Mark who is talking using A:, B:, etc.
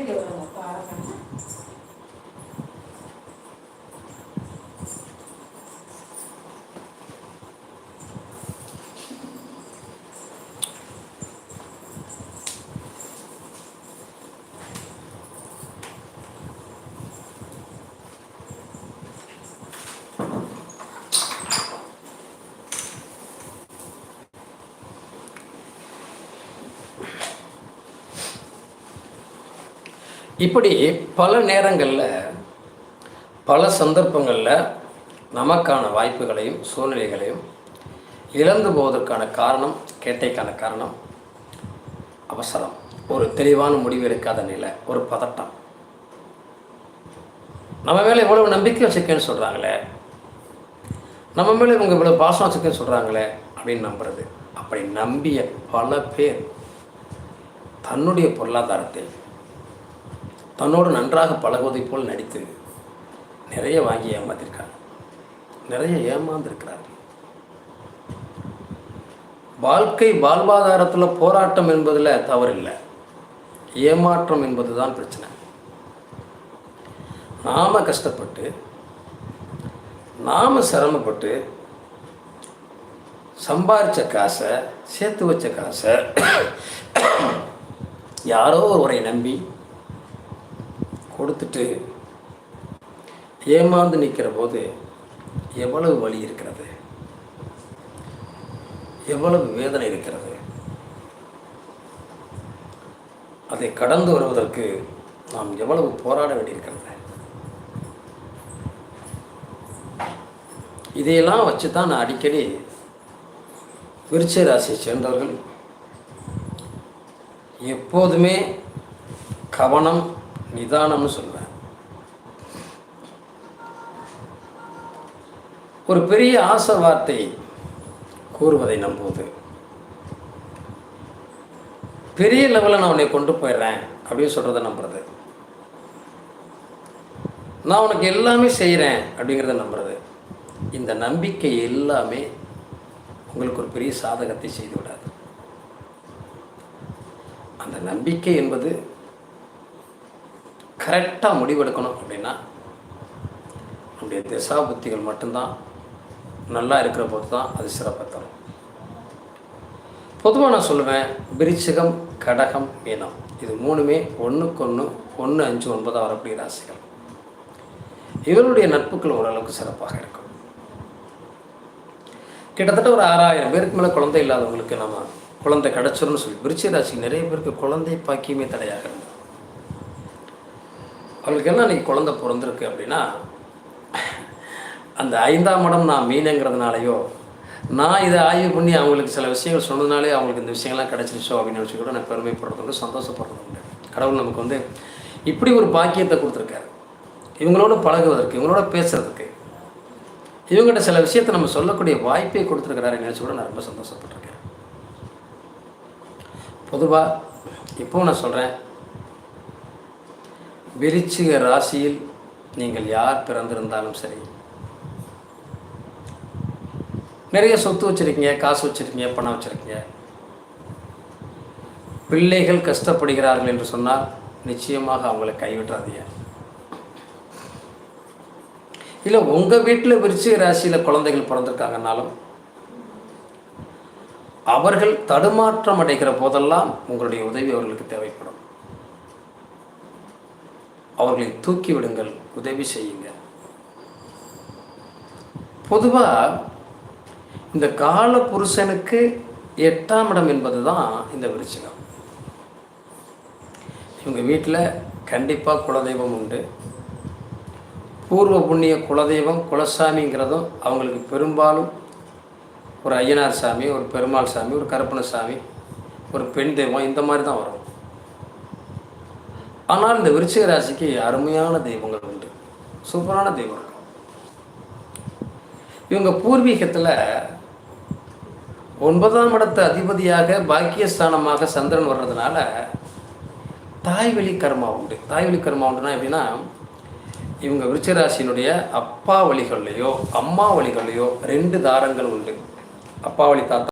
A: 这个老 udah?
B: இப்படி பல நேரங்களில் பல சந்தர்ப்பங்களில் நமக்கான வாய்ப்புகளையும் சூழ்நிலைகளையும் இழந்து போவதற்கான காரணம் கேட்டைக்கான காரணம் அவசரம். ஒரு தெளிவான முடிவு எடுக்காத நிலை ஒரு பதட்டம். நம்ம மேலே இவ்வளவு நம்பிக்கை வச்சுக்கேன்னு சொல்கிறாங்களே நம்ம மேலே இவங்க இவ்வளோ பாசம் வச்சுக்கேன்னு சொல்கிறாங்களே அப்படின்னு நம்புறது. அப்படி நம்பிய பல பேர் தன்னுடைய பொருளாதாரத்தை தன்னோடு நன்றாக பழகுவதைப் போல் நடித்து நிறைய வாங்கி ஏமாத்திருக்காங்க நிறைய ஏமாந்திருக்கிறார்கள் வாழ்க்கை வாழ்வாதாரத்தில் போராட்டம் என்பதில் தவறில்லை. ஏமாற்றம் என்பது தான் பிரச்சனை. நாம் கஷ்டப்பட்டு நாம் சிரமப்பட்டு சம்பாரித்த காசை சேர்த்து வச்ச காசை யாரோ ஒருவரை நம்பி கொடுத்துட்டு ஏமாந்து நிற்கிற போது எவ்வளவு வலி இருக்கிறது? எவ்வளவு வேதனை இருக்கிறது? அதை கடந்து வருவதற்கு நாம் எவ்வளவு போராட வேண்டியிருக்கிறது? இதையெல்லாம் வச்சு தான் நான் அடிக்கடி விருச்ச ராசியை சேர்ந்தவர்கள் எப்போதுமே கவனம் நிதானம்னு சொல்லுவேன் ஒரு பெரிய ஆசை வார்த்தை கூறுவதை நம்புவது. பெரிய லெவலில் நான் உன்னை கொண்டு போயிடுறேன் அப்படின்னு சொல்கிறத நம்புறது. நான் உனக்கு எல்லாமே செய்கிறேன் அப்படிங்கிறத நம்புறது. இந்த நம்பிக்கை எல்லாமே உங்களுக்கு ஒரு பெரிய சாதகத்தை செய்து விடாது அந்த நம்பிக்கை என்பது கரெக்டாக முடிவெடுக்கணும் அப்படின்னா நம்முடைய திசா புத்திகள் மட்டும்தான் நல்லா இருக்கிற போது தான் அது சிறப்பை தரும். பொதுவாக நான் சொல்லுவேன் விருச்சிகம் கடகம் மீனம். இது மூணுமே ஒன்றுக்கு ஒன்று ஒன்று அஞ்சு ஒன்பதாக வரக்கூடிய ராசிகள். இவருடைய நட்புகள் ஓரளவுக்கு சிறப்பாக இருக்கும். கிட்டத்தட்ட ஒரு ஆறாயிரம் பேருக்கு மேலே குழந்தை இல்லாதவங்களுக்கு நம்ம குழந்தை கிடச்சிரும்னு சொல்லி விருச்சிக ராசி நிறைய பேருக்கு குழந்தை பாக்கியமே தடையாகிறது அவங்களுக்கு என்ன அன்றைக்கி குழந்தை பிறந்திருக்கு அப்படின்னா அந்த ஐந்தாம் இடம் நான் மீனங்கிறதுனாலையோ நான் இதை ஆய்வு பண்ணி அவங்களுக்கு சில விஷயங்கள் சொன்னதுனாலே அவங்களுக்கு இந்த விஷயங்கள்லாம் கிடச்சிருச்சோ அப்படின்னு நினச்சி கூட நான் பெருமைப்படுறது உண்டு சந்தோஷப்படுறது உண்டு. கடவுள் நமக்கு வந்து இப்படி ஒரு பாக்கியத்தை கொடுத்துருக்காரு. இவங்களோட பழகுவதற்கு இவங்களோட பேசுறதுக்கு இவங்ககிட்ட சில விஷயத்தை நம்ம சொல்லக்கூடிய வாய்ப்பை கொடுத்துருக்கிறாரு நினச்சி கூட நான் ரொம்ப சந்தோஷப்பட்டிருக்கேன். பொதுவாக இப்போ நான் சொல்கிறேன் விருச்சிக ராசியில் நீங்கள் யார் பிறந்திருந்தாலும் சரி. நிறைய சொத்து வச்சுருக்கீங்க காசு வச்சுருக்கீங்க பணம் வச்சுருக்கீங்க. பிள்ளைகள் கஷ்டப்படுகிறார்கள் என்று சொன்னால் நிச்சயமாக அவங்களை கைவிட்டுறாதீங்க. இல்லை உங்கள் வீட்டில் விருச்சிக ராசியில் குழந்தைகள் பிறந்திருக்காங்கனாலும் அவர்கள் தடுமாற்றம் அடைகிற போதெல்லாம் உங்களுடைய உதவி அவர்களுக்கு தேவைப்படும். அவர்களை தூக்கி விடுங்கள் உதவி செய்யுங்க. பொதுவாக இந்த கால புருஷனுக்கு எட்டாம் இடம் என்பது தான் இந்த விருச்சிகம். இவங்க வீட்டில் கண்டிப்பாக குலதெய்வம் உண்டு. பூர்வ புண்ணிய குலதெய்வம் குலசாமிங்கிறதும் அவங்களுக்கு பெரும்பாலும் ஒரு ஐயனார் சாமி ஒரு பெருமாள் சாமி ஒரு கருப்பண சாமி ஒரு பெண் தெய்வம் இந்த மாதிரி தான் வரும். ஆனால் இந்த விருச்சிக ராசிக்கு அருமையான தெய்வங்கள் உண்டு. சூப்பரான தெய்வம். இவங்க பூர்வீகத்தில் ஒன்பதாம் இடத்து அதிபதியாக பாக்கியஸ்தானமாக சந்திரன் வர்றதுனால தாய்வழி கர்மா உண்டு. தாய்வழி கர்மா உண்டுனா எப்படின்னா இவங்க விருச்சிகராசியினுடைய அப்பா வழிகள்லையோ அம்மா வழிகள்லையோ ரெண்டு தாரங்கள் உண்டு. அப்பா வழி தாத்தா